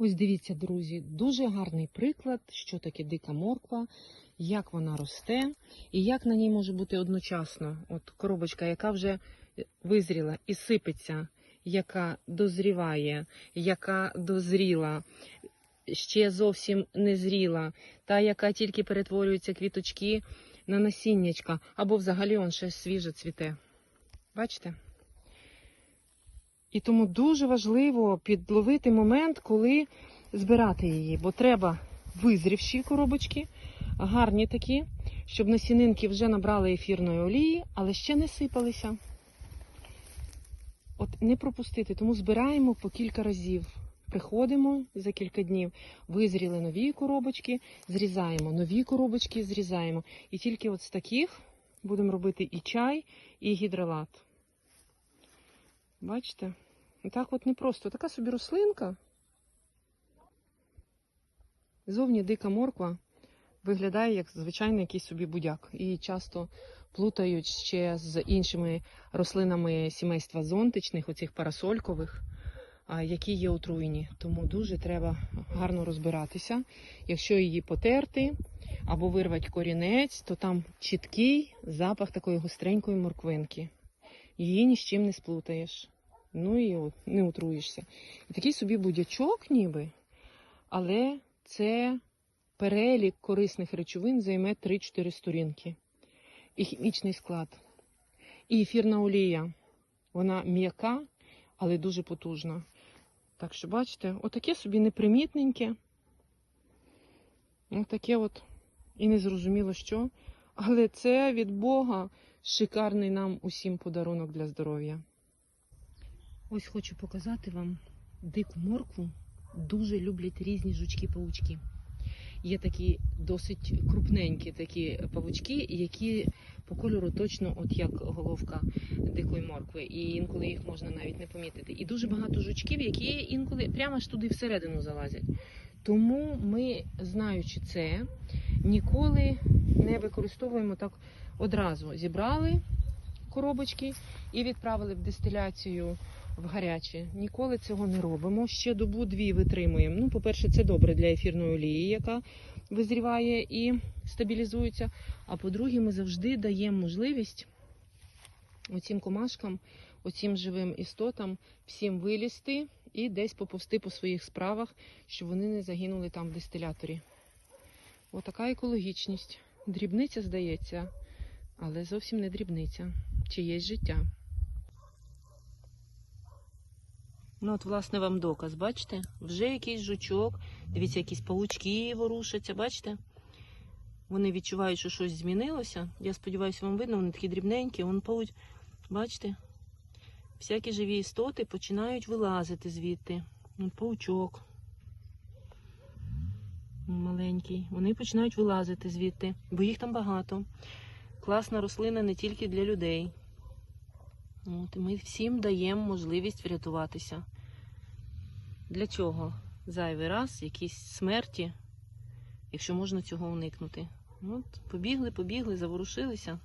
Ось дивіться, друзі, дуже гарний приклад, що таке дика морква, як вона росте, і як на ній може бути одночасно. От коробочка, яка вже визріла і сипеться, яка дозріває, яка дозріла, ще зовсім не зріла, та, яка тільки перетворюється квіточки на насіннячка, або взагалі он ще свіже цвіте. Бачите? І тому дуже важливо підловити момент, коли збирати її, бо треба визрівші коробочки, гарні такі, щоб насінинки вже набрали ефірної олії, але ще не сипалися. От не пропустити, тому збираємо по кілька разів. Приходимо за кілька днів, визріли нові коробочки, зрізаємо, нові коробочки зрізаємо. І тільки от з таких будемо робити і чай, і гідролат. Бачите? Так от не просто. Така собі рослинка. Зовні дика морква виглядає як звичайний якийсь собі будяк. І часто плутають ще з іншими рослинами сімейства зонтичних, оцих парасолькових, які є отруйні. Тому дуже треба гарно розбиратися. Якщо її потерти або вирвати корінець, то там чіткий запах такої гостренької морквинки. Її ні з чим не сплутаєш. Ну і от, не отруєшся. І такий собі будячок ніби, але це перелік корисних речовин займе 3-4 сторінки. І хімічний склад. І ефірна олія. Вона м'яка, але дуже потужна. Так що, бачите, отаке собі непримітненьке. Отаке от і незрозуміло що. Але це від Бога шикарний нам усім подарунок для здоров'я. Ось хочу показати вам дику моркву. Дуже люблять різні жучки-павучки. Є такі досить крупненькі такі павучки, які по кольору точно от як головка дикої моркви. І інколи їх можна навіть не помітити. І дуже багато жучків, які інколи прямо ж туди всередину залазять. Тому ми, знаючи це, ніколи не використовуємо так одразу. Зібрали коробочки і відправили в дистиляцію в гаряче. Ніколи цього не робимо. Ще добу-дві витримуємо. Ну, по-перше, це добре для ефірної олії, яка визріває і стабілізується. А по-друге, ми завжди даємо можливість оцім комашкам, оцім живим істотам всім вилізти і десь поповсти по своїх справах, щоб вони не загинули там в дистиляторі. Отака екологічність. Дрібниця здається, але зовсім не дрібниця. Чиєсь життя. Ну, от, власне, вам доказ, бачите? Вже якийсь жучок, дивіться, якісь павучки ворушаться, бачите? Вони відчувають, що щось змінилося. Я сподіваюся, вам видно, вони такі дрібненькі, вон пауч, бачите? Всякі живі істоти починають вилазити звідти. Паучок. Маленький. Вони починають вилазити звідти, бо їх там багато. Класна рослина не тільки для людей. От, ми всім даємо можливість врятуватися. Для чого? Зайвий раз, якісь смерті, якщо можна цього уникнути. От, побігли, побігли, заворушилися.